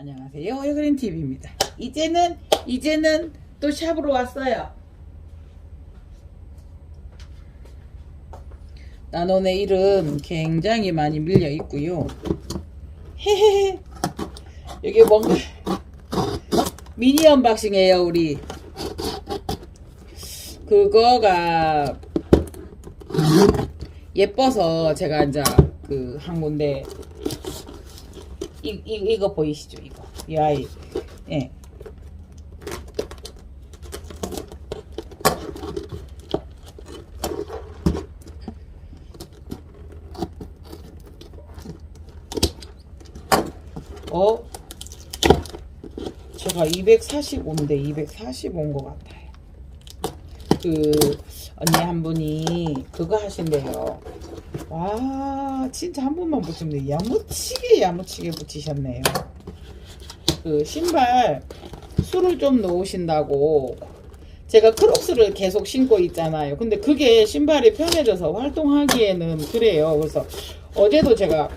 안녕하세요. 에그린 TV입니다. 이제는 이제는 또 샵으로 왔어요. 나노의 일은 굉장히 많이 밀려 있고요. 헤헤헤. 여기 뭔가 미니 언박싱이에요, 우리. 그거가 예뻐서 제가 이제 그한 건데 이, 이, 이거 보이시죠? 이거. 이 아이. 예. 어? 제가 245인데 245인 것 같아요. 그 언니 한 분이 그거 하신대요. 와 진짜 한 번만 붙이면 야무치게 야무치게 붙이셨네요. 그 신발 수를 좀 넣으신다고 제가 크록스를 계속 신고 있잖아요. 근데 그게 신발이 편해져서 활동하기에는 그래요. 그래서 어제도 제가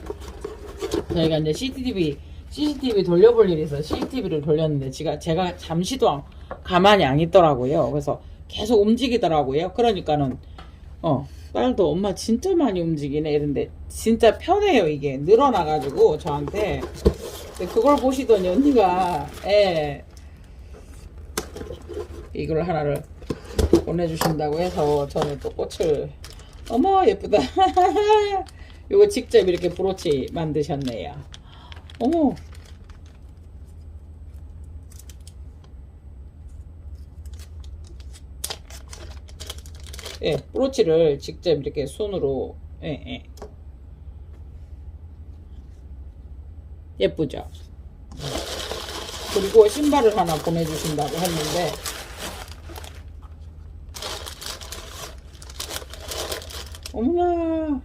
저희가 이제 CCTV CCTV 돌려볼 일이 있어서 CCTV를 돌렸는데 제가 제가 잠시도 안- 가만히 안 있더라고요. 그래서 계속 움직이더라고요. 그러니까는 어 딸도 엄마 진짜 많이 움직이네 이런데 진짜 편해요 이게. 늘어나가지고 저한테. 근데 그걸 보시더니 언니가 예. 이걸 하나를 보내주신다고 해서 저는 또 꽃을 어머 예쁘다. 이거 직접 이렇게 브로치 만드셨네요. 어머 예, 브로치를 직접 이렇게 손으로 예, 예. 예쁘죠? 그리고 신발을 하나 보내주신다고 했는데 어머나.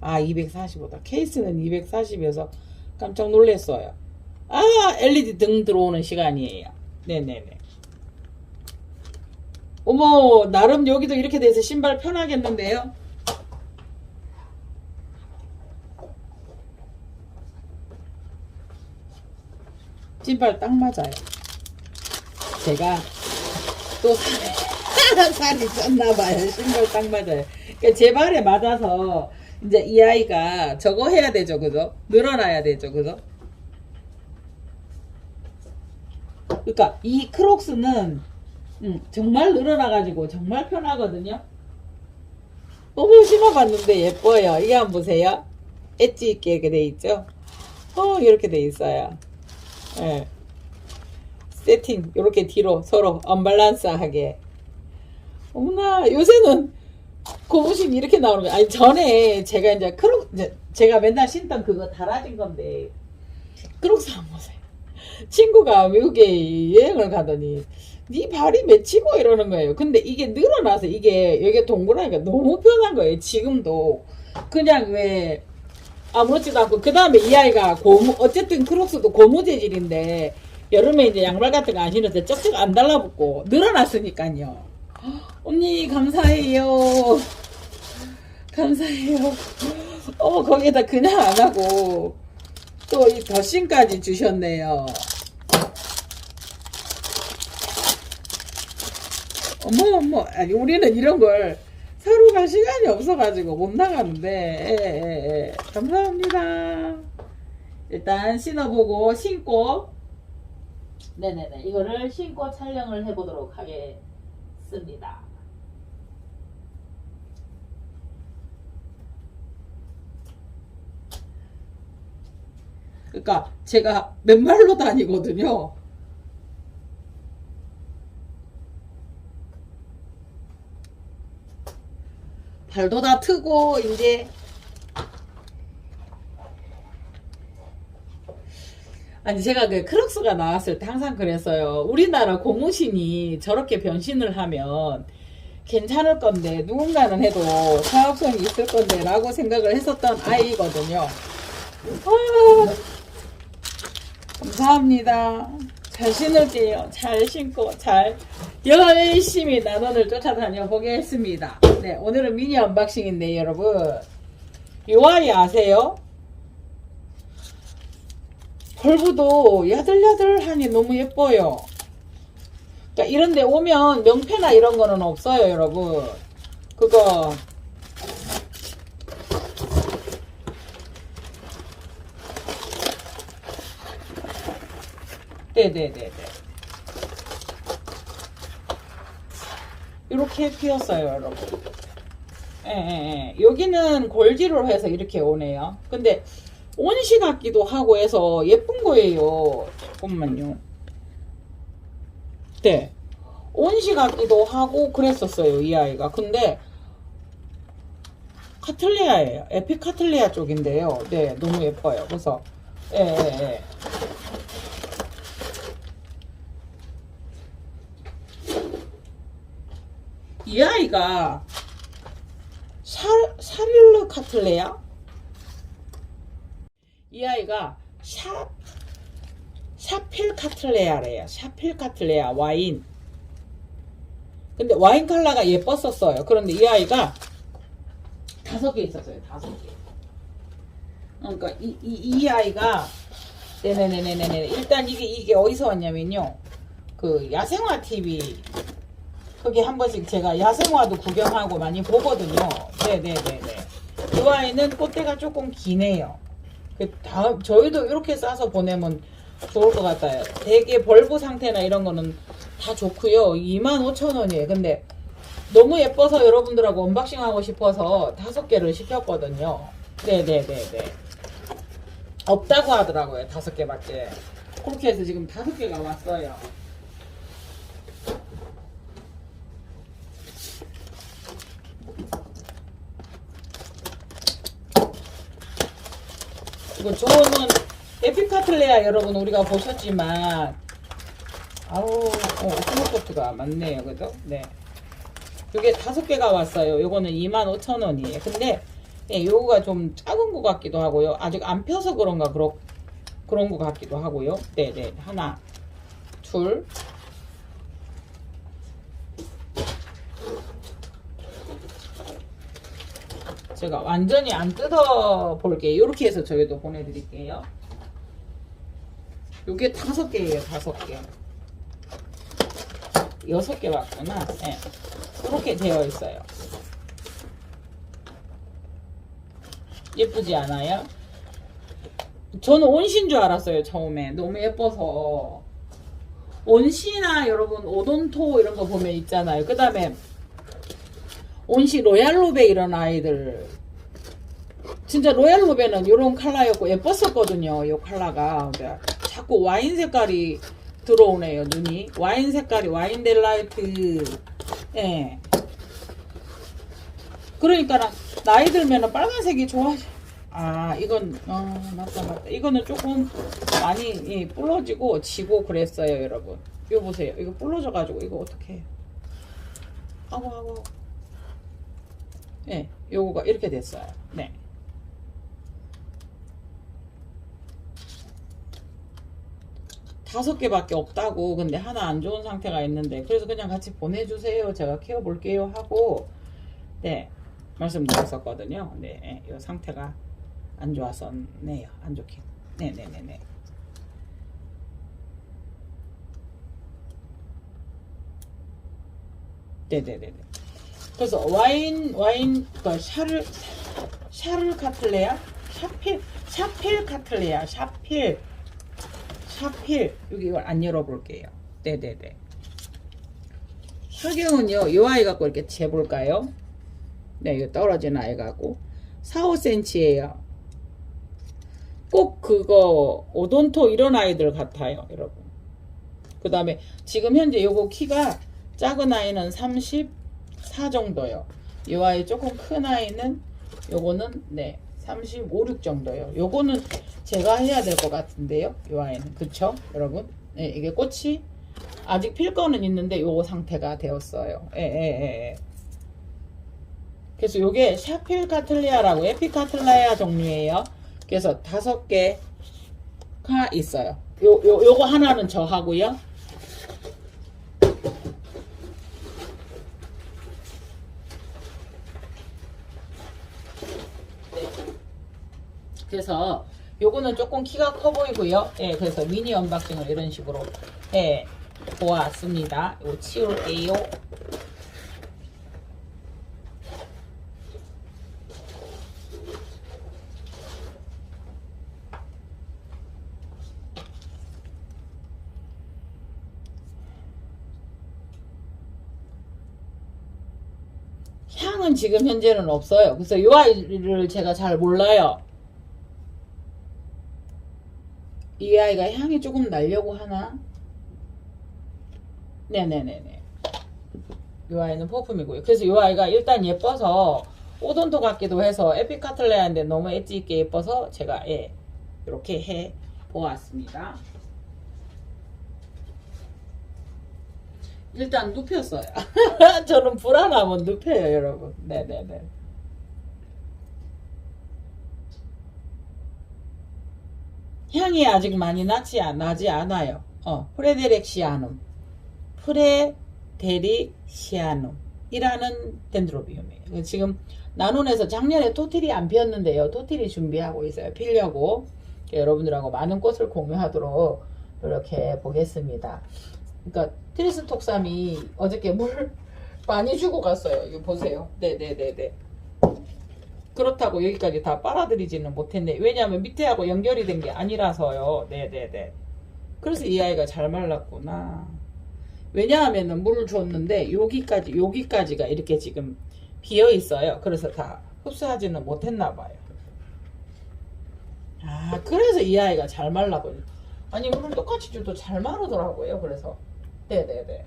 아 245다. 케이스는 240이어서 깜짝 놀랐어요. 아 LED 등 들어오는 시간이에요. 네네네 어머 나름 여기도 이렇게 돼서 신발 편하겠는데요? 신발 딱 맞아요. 제가 또 살이, 쪘나봐요. 신발 딱 맞아요. 그러니까 제 발에 맞아서 이제 이 아이가 저거 해야 되죠 그죠? 늘어나야 되죠 그죠? 그러니까 이 크록스는 음, 정말 늘어나가지고 정말 편하거든요. 너무 신어봤는데 예뻐요. 이거 한번 보세요. 엣지 있게 돼 있죠. 어 이렇게 돼 있어요. 예. 세팅 이렇게 뒤로 서로 언밸런스하게. 어머나 요새는 고무신 이렇게 나오는 거 아니 전에 제가 이제 크록 제가 맨날 신던 그거 달아진 건데 크록스 한번 보세요. 친구가 미국에 여행을 가더니 네 발이 맺히고 이러는 거예요. 근데 이게 늘어나서 이게 여기 동그라니까 너무 편한 거예요. 지금도 그냥 왜 아무렇지도 않고 그 다음에 이 아이가 고무 어쨌든 크록스도 고무 재질인데 여름에 이제 양말 같은 거안때 쩍쩍 안 달라붙고 늘어났으니까요. 언니 감사해요. 감사해요. 어 거기에다 그냥 안 하고 또 이 더신까지 주셨네요. 어머 어머 아니 우리는 이런 걸 사러 갈 시간이 없어가지고 못 나가는데. 예, 예, 예. 감사합니다. 일단 신어보고 신고. 네네네. 이거를 신고 촬영을 해보도록 하겠습니다. 그러니까 제가 맨발로 다니거든요 발도 다 트고 이제 아니 제가 그 크록스가 나왔을 때 항상 그랬어요. 우리나라 고무신이 저렇게 변신을 하면 괜찮을 건데 누군가는 해도 사업성이 있을 건데 라고 생각을 했었던 아이거든요. 아, 감사합니다. 잘 신을게요. 잘 신고 잘 열심히 나눔을 쫓아다녀 보겠습니다. 네, 오늘은 미니 언박싱인데 여러분 이 아이 아세요? 벌브도 야들야들하니 너무 예뻐요. 그러니까 이런 데 오면 명패나 이런 거는 없어요, 여러분. 그거 네네네네. 이렇게 피었어요, 여러분. 예, 예, 예. 여기는 골지로 해서 이렇게 오네요. 근데 온시 같기도 하고 해서 예쁜 거예요. 잠깐만요. 네. 온시 같기도 하고 그랬었어요, 이 아이가. 근데 카틀레아예요. 에픽 카틀레아 쪽인데요. 네, 너무 예뻐요. 그래서 예, 예, 예. 이 아이가 샤, 샤릴르 카틀레야? 이 아이가 샤, 샤필 카틀레아래요. 샤필 카틀레아 와인. 근데 와인 컬러가 예뻤었어요. 그런데 이 아이가 다섯 개 있었어요. 다섯 개. 그러니까 이, 이, 이 아이가 네네네네네 일단 이게 이게 어디서 왔냐면요. 그 야생화 TV 거기 한 번씩 제가 야생화도 구경하고 많이 보거든요. 네네네네. 이 아이는 꽃대가 조금 기네요. 그 다음 저희도 이렇게 싸서 보내면 좋을 것 같아요. 되게 벌브 상태나 이런 거는 다 좋고요. 25,000원이에요. 근데 너무 예뻐서 여러분들하고 언박싱 하고 싶어서 다섯 개를 시켰거든요. 네네네네. 없다고 하더라고요. 다섯 개밖에. 그렇게 해서 지금 다섯 개가 왔어요. 이거 저는 에피카틀레아 여러분 우리가 보셨지만 아우 어, 스모코트가 많네요. 그죠? 네. 요게 다섯 개가 왔어요. 요거는 25,000원이에요. 근데 예, 요거가 좀 작은 것 같기도 하고요. 아직 안 펴서 그런가 그렇, 그런 것 같기도 하고요. 네네. 하나 둘 제가 완전히 안 뜯어 볼게요. 이렇게 해서 저희도 보내드릴게요. 요게 다섯 개예요, 다섯 개. 여섯 개 왔구나. 네. 이렇게 되어 있어요. 예쁘지 않아요? 저는 온신 줄 알았어요, 처음에. 너무 예뻐서. 온시나 여러분, 오돈토 이런 거 보면 있잖아요. 그 다음에 온시 로얄로베 이런 아이들. 진짜 로얄로베는 이런 컬러였고 예뻤었거든요 이 컬러가. 근데 자꾸 와인 색깔이 들어오네요 눈이. 와인 색깔이 와인 델라이트. 예. 그러니까 나이 들면은 빨간색이 좋아. 아 이건 어 맞다 맞다. 이거는 조금 많이 예, 불러지고 지고 그랬어요 여러분. 이거 보세요. 이거 불러져 가지고 이거 어떻게 하고 하고 네, 요거가 이렇게 됐어요. 네. 다섯 개밖에 없다고 근데 하나 안 좋은 상태가 있는데 그래서 그냥 같이 보내주세요. 제가 키워볼게요 하고 네 말씀드렸었거든요. 네, 이 상태가 안 좋았었네요. 안 좋긴 네네네네. 네네네네 그래서 와인 와인 그 샤를 샤를 카틀레야 샤필 샤필 카틀레야 샤필 샤필 여기 이걸 안 열어볼게요. 네네네. 혈경은요 이 아이 갖고 이렇게 재볼까요? 네 이거 떨어진 아이 갖고 4, 5cm예요. 꼭 그거 오돈토 이런 아이들 같아요, 여러분. 그 다음에 지금 현재 요거 키가 작은 아이는 34 정도요. 이 아이 조금 큰 아이는 요거는 네 35, 6 정도요. 요거는 제가 해야 될 것 같은데요. 이 아이는 그쵸, 여러분? 네 이게 꽃이 아직 필 거는 있는데 요거 상태가 되었어요. 예, 예, 예. 예. 그래서 요게 샤필 카틀리아라고 에피카틀라야 종류예요. 그래서 다섯 개가 있어요. 요, 요, 요거 하나는 저 하고요. 그래서 요거는 조금 키가 커 보이고요. 예, 그래서 미니 언박싱을 이런 식으로 예, 보았습니다. 이거 치울게요. 향은 지금 현재는 없어요. 그래서 이 아이를 제가 잘 몰라요. 이 아이가 향이 조금 나려고 하나? 네네네네. 이 아이는 퍼퓸이고요. 그래서 이 아이가 일단 예뻐서 오돈토 같기도 해서 에피카틀레아인데 너무 엣지 있게 예뻐서 제가 예 이렇게 해 보았습니다. 일단 눕혔어요. 저는 불안하면 눕혀요, 여러분. 네네네. 향이 아직 많이 나지, 않- 나지 않아요. 어, 프레데렉시아눔. 프레데릭시아눔. 이라는 덴드로비움이에요. 지금 나눈에서 작년에 토틸이 안 피었는데요. 토틸이 준비하고 있어요. 피려고. 여러분들하고 많은 꽃을 공유하도록 이렇게 보겠습니다. 그러니까 트리스톡삼이 어저께 물 많이 주고 갔어요. 이거 보세요. 네네네네. 그렇다고 여기까지 다 빨아들이지는 못했네. 왜냐하면 밑에하고 연결이 된 게 아니라서요. 네네네. 그래서 이 아이가 잘 말랐구나. 왜냐하면은 물을 줬는데 여기까지 여기까지가 이렇게 지금 비어 있어요. 그래서 다 흡수하지는 못했나 봐요. 아 그래서 이 아이가 잘 말라버려. 아니 물을 똑같이 줘도 잘 마르더라고요. 그래서 네네네.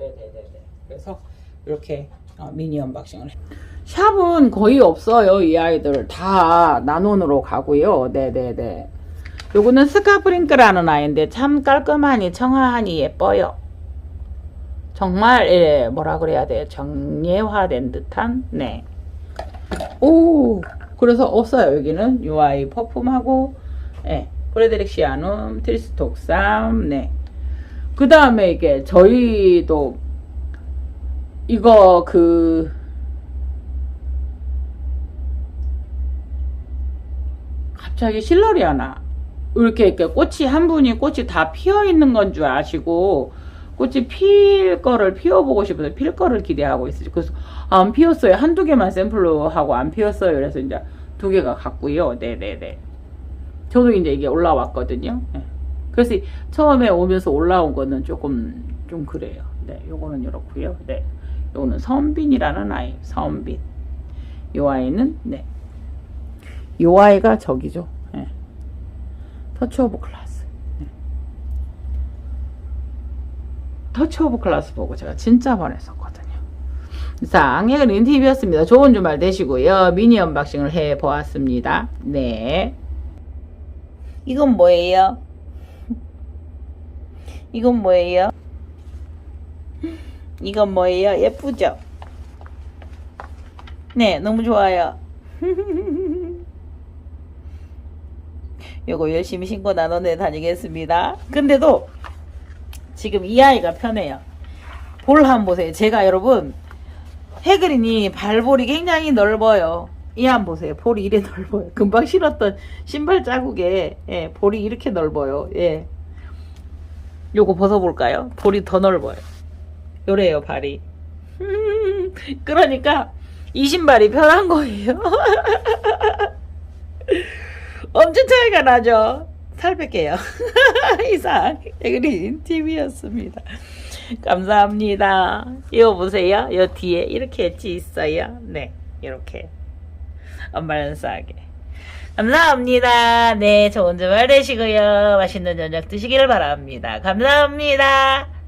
네네네네. 그래서 이렇게 어, 미니 언박싱을 해. 샵은 거의 없어요. 이 아이들 다 나눔으로 가고요. 네네네. 요거는 스카프링크라는 아이인데 참 깔끔하니 청아하니 예뻐요. 정말 예, 뭐라 그래야 돼요? 정예화된 듯한 네. 오 그래서 없어요 여기는 요 아이 퍼퓸하고 예, 프레드릭시아눔 트리스톡삼 네. 그 다음에 이게 저희도 이거 그 갑자기 실러리아나 이렇게 이렇게 꽃이 한 분이 꽃이 다 피어 있는 건 줄 아시고 꽃이 필 거를 피워보고 싶어서 필 거를 기대하고 있어요. 그래서 안 피었어요. 한두 개만 샘플로 하고 안 피었어요. 그래서 이제 두 개가 갔고요. 네네네. 저도 이제 이게 올라왔거든요. 네. 그래서 처음에 오면서 올라온 거는 조금 좀 그래요. 네, 요거는 이렇고요. 네, 요거는 선빈이라는 아이, 선빈. 요 아이는 네, 요 아이가 저기죠. 네. 터치 오브 클라스. 네. 터치 오브 클라스 보고 제가 진짜 반했었거든요. 자, 앙예근 TV였습니다. 좋은 주말 되시고요. 미니 언박싱을 해 보았습니다. 네. 이건 뭐예요? 이건 뭐예요? 이건 뭐예요? 예쁘죠? 네, 너무 좋아요. 요거 열심히 신고 나눠내 다니겠습니다. 근데도 지금 이 아이가 편해요. 볼 한번 보세요. 제가 여러분 해그린이 발볼이 굉장히 넓어요. 이 한 보세요. 볼이 이래 넓어요. 금방 신었던 신발 자국에 예, 볼이 이렇게 넓어요. 예. 요거 벗어볼까요? 볼이 더 넓어요. 요래요 발이. 그러니까 이 신발이 편한 거예요. 엄청 차이가 나죠. 살 뺄게요. 이상 에그린 TV였습니다. 감사합니다. 이거 보세요. 요 뒤에 이렇게 엣지 있어요. 네, 이렇게 엄마는 싸게. 감사합니다. 네, 좋은 주말 되시고요. 맛있는 저녁 드시길 바랍니다. 감사합니다.